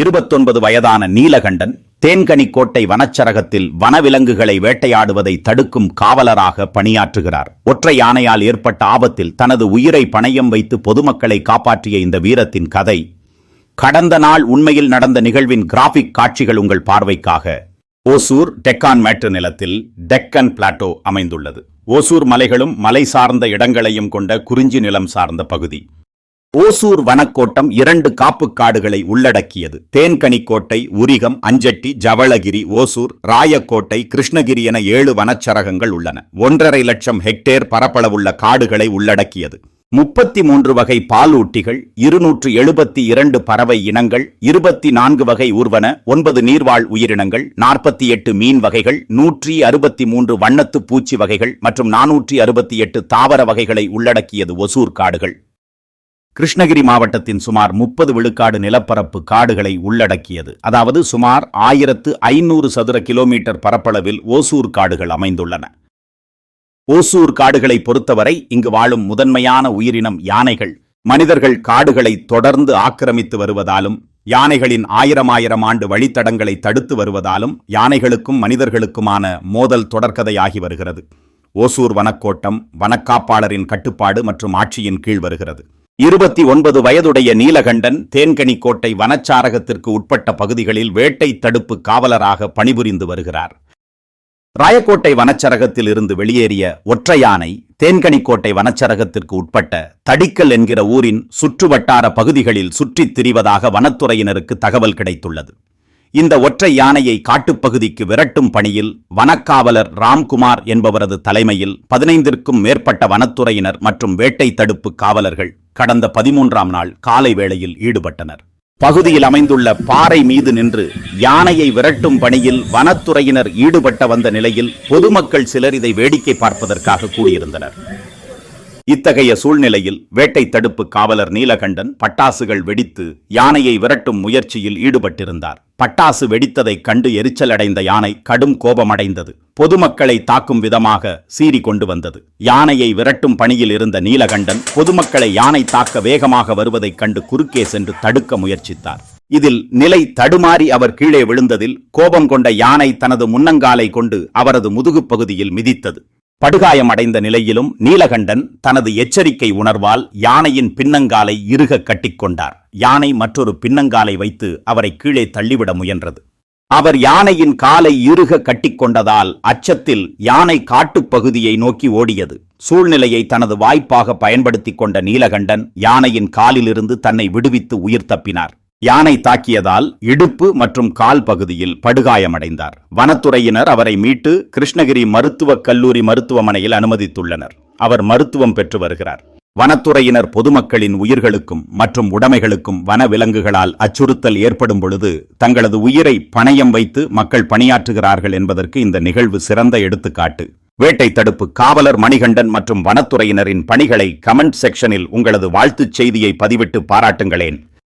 இருபத்தொன்பது வயதான நீலகண்டன் தேன்கனிக்கோட்டை வனச்சரகத்தில் வனவிலங்குகளை வேட்டையாடுவதை தடுக்கும் காவலராக பணியாற்றுகிறார். ஒற்றை யானையால் ஏற்பட்ட ஆபத்தில் தனது உயிரை பணயம் வைத்து பொதுமக்களை காப்பாற்றிய இந்த வீரத்தின் கதை கடந்த நாள் உண்மையில் நடந்த நிகழ்வின் கிராபிக் காட்சிகள் உங்கள் பார்வைக்காக ஓசூர் டெக்கான் மேட்டு நிலத்தில் டெக்கன் பிளாட்டோ அமைந்துள்ளது. ஓசூர் மலைகளும் மலை சார்ந்த இடங்களையும் கொண்ட குறிஞ்சி நிலம் சார்ந்த பகுதி. ஓசூர் வனக்கோட்டம் இரண்டு காப்புக் காடுகளை உள்ளடக்கியது. தேன்கனிக்கோட்டை உரிகம் அஞ்சட்டி ஜவளகிரி ஓசூர் ராயக்கோட்டை கிருஷ்ணகிரி என ஏழு வனச்சரகங்கள் உள்ளன. ஒன்றரை லட்சம் ஹெக்டேர் பரப்பளவுள்ள காடுகளை உள்ளடக்கியது. முப்பத்தி மூன்று வகை பாலூட்டிகள் இருநூற்று எழுபத்தி இரண்டு பறவை இனங்கள் இருபத்தி நான்கு வகை ஊர்வன ஒன்பது நீர்வாழ் உயிரினங்கள் நாற்பத்தி எட்டு மீன் வகைகள் நூற்றி அறுபத்தி மூன்று வண்ணத்து பூச்சி வகைகள் மற்றும் நானூற்றி அறுபத்தி எட்டு தாவர வகைகளை உள்ளடக்கியது ஒசூர் காடுகள். கிருஷ்ணகிரி மாவட்டத்தின் சுமார் முப்பது விழுக்காடு நிலப்பரப்பு காடுகளை உள்ளடக்கியது. அதாவது சுமார் ஆயிரத்து ஐநூறு சதுர கிலோமீட்டர் பரப்பளவில் ஓசூர் காடுகள் அமைந்துள்ளன. ஓசூர் காடுகளை பொறுத்தவரை இங்கு வாழும் முதன்மையான உயிரினம் யானைகள். மனிதர்கள் காடுகளை தொடர்ந்து ஆக்கிரமித்து வருவதாலும் யானைகளின் ஆயிரம் ஆயிரம் ஆண்டு வழித்தடங்களை தடுத்து வருவதாலும் யானைகளுக்கும் மனிதர்களுக்குமான மோதல் தொடர்கதையாகி வருகிறது. ஓசூர் வனக்கோட்டம் வனக்காப்பாளரின் கட்டுப்பாடு மற்றும் ஆட்சியின் கீழ் வருகிறது. இருபத்தி ஒன்பது வயதுடைய நீலகண்டன் தேன்கனிக்கோட்டை வனச்சாரகத்திற்கு உட்பட்ட பகுதிகளில் வேட்டை தடுப்பு காவலராக பணிபுரிந்து வருகிறார். ராயக்கோட்டை வனச்சரகத்தில் இருந்து வெளியேறிய ஒற்றையானை தேன்கனிக்கோட்டை வனச்சரகத்திற்கு உட்பட்ட தடிக்கல் என்கிற ஊரின் சுற்றுவட்டார பகுதிகளில் சுற்றித் திரிவதாக வனத்துறையினருக்கு தகவல் கிடைத்துள்ளது. இந்த ஒற்றை யானையை காட்டுப்பகுதிக்கு விரட்டும் பணியில் வனக்காவலர் ராம்குமார் என்பவரது தலைமையில் பதினைந்திற்கும் மேற்பட்ட வனத்துறையினர் மற்றும் வேட்டை தடுப்பு காவலர்கள் கடந்த பதிமூன்றாம் நாள் காலை வேளையில் ஈடுபட்டனர். பகுதியில் அமைந்துள்ள பாறை மீது நின்று யானையை விரட்டும் பணியில் வனத்துறையினர் ஈடுபட்ட வந்த நிலையில் பொதுமக்கள் சிலர் இதை வேடிக்கை பார்ப்பதற்காக கூடியிருந்தனர். இத்தகைய சூழ்நிலையில் வேட்டை தடுப்பு காவலர் நீலகண்டன் பட்டாசுகள் வெடித்து யானையை விரட்டும் முயற்சியில் ஈடுபட்டிருந்தார். பட்டாசு வெடித்ததைக் கண்டு எரிச்சலடைந்த யானை கடும் கோபமடைந்தது. பொதுமக்களை தாக்கும் விதமாக சீறி கொண்டு வந்தது. யானையை விரட்டும் பணியில் இருந்த நீலகண்டன் பொதுமக்களை யானை தாக்க வேகமாக வருவதைக் கண்டு குறுக்கே சென்று தடுக்க முயற்சித்தார். இதில் நிலை தடுமாறி அவர் கீழே விழுந்ததில் கோபம் கொண்ட யானை தனது முன்னங்காலை கொண்டு அவரது முதுகுப் பகுதியில் மிதித்தது. படுகாயமடைந்த நிலையிலும் நீலகண்டன் தனது எச்சரிக்கை உணர்வால் யானையின் பின்னங்காலை இறுக கட்டிக்கொண்டார் யானை மற்றொரு பின்னங்காலை வைத்து அவரை கீழே தள்ளிவிட முயன்றது. அவர் யானையின் காலை இறுக கட்டிக்கொண்டதால் அச்சத்தில் யானை காட்டுப் பகுதியை நோக்கி ஓடியது. சூழ்நிலையை தனது வாய்ப்பாக பயன்படுத்திக் கொண்ட நீலகண்டன் யானையின் காலிலிருந்து தன்னை விடுவித்து உயிர் தப்பினார். யானை தாக்கியதால் இடுப்பு மற்றும் கால் பகுதியில் படுகாயமடைந்தார். வனத்துறையினர் அவரை மீட்டு கிருஷ்ணகிரி மருத்துவக் கல்லூரி மருத்துவமனையில் அனுமதித்துள்ளனர். அவர் மருத்துவம் பெற்று வருகிறார். வனத்துறையினர் பொதுமக்களின் உயிர்களுக்கும் மற்றும் உடைமைகளுக்கும் வனவிலங்குகளால் அச்சுறுத்தல் ஏற்படும் பொழுது தங்களது உயிரை பணயம் வைத்து மக்கள் பணியாற்றுகிறார்கள் என்பதற்கு இந்த நிகழ்வு சிறந்த எடுத்துக்காட்டு. வேட்டை தடுப்பு காவலர் மணிகண்டன் மற்றும் வனத்துறையினரின் பணிகளை கமெண்ட் செக்ஷனில் உங்களது வாழ்த்துச் செய்தியை பதிவிட்டு பாராட்டுங்களேன்.